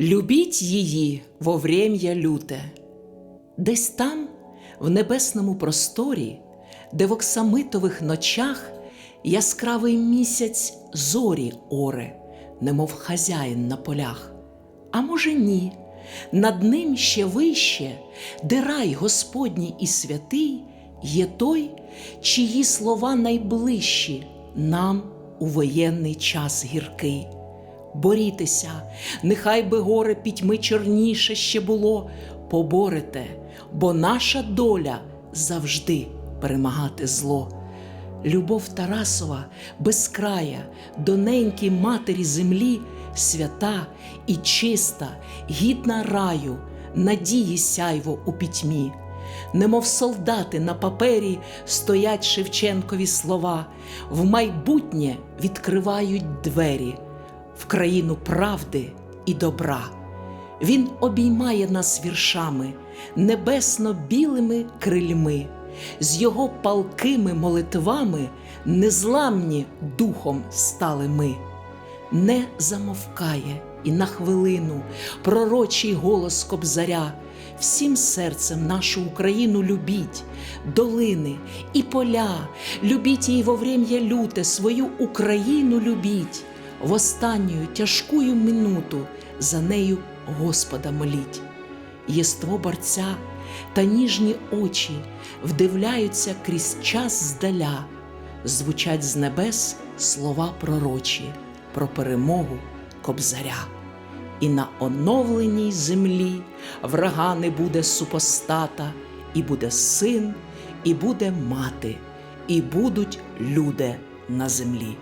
Любіть її во врем'я люте. Десь там, в небесному просторі, де в оксамитових ночах яскравий місяць зорі оре, немов хазяїн на полях. А може, ні, над ним ще вище, де рай Господній і святий, є той, чиї слова найближчі нам у воєнний час гіркий. Борітеся, нехай би горе пітьми чорніше ще було, поборете, бо наша доля завжди перемагати зло. Любов Тарасова безкрая, доненькій матері землі, свята і чиста, гідна раю, надії сяйво у пітьмі. Немов солдати на папері стоять Шевченкові слова, в майбутнє відкривають двері в країну правди і добра. Він обіймає нас віршами, небесно-білими крильми, з його палкими молитвами незламні духом стали ми. Не замовкає і на хвилину пророчий голос кобзаря. Всім серцем нашу Україну любіть, долини і поля, любіть її во врем'я люте, свою Україну любіть, в останню тяжкую минуту за нею Господа моліть. Єство борця та ніжні очі вдивляються крізь час здаля, звучать з небес слова пророчі про перемогу кобзаря. І на оновленій землі врага не буде супостата, і буде син, і буде мати, і будуть люди на землі.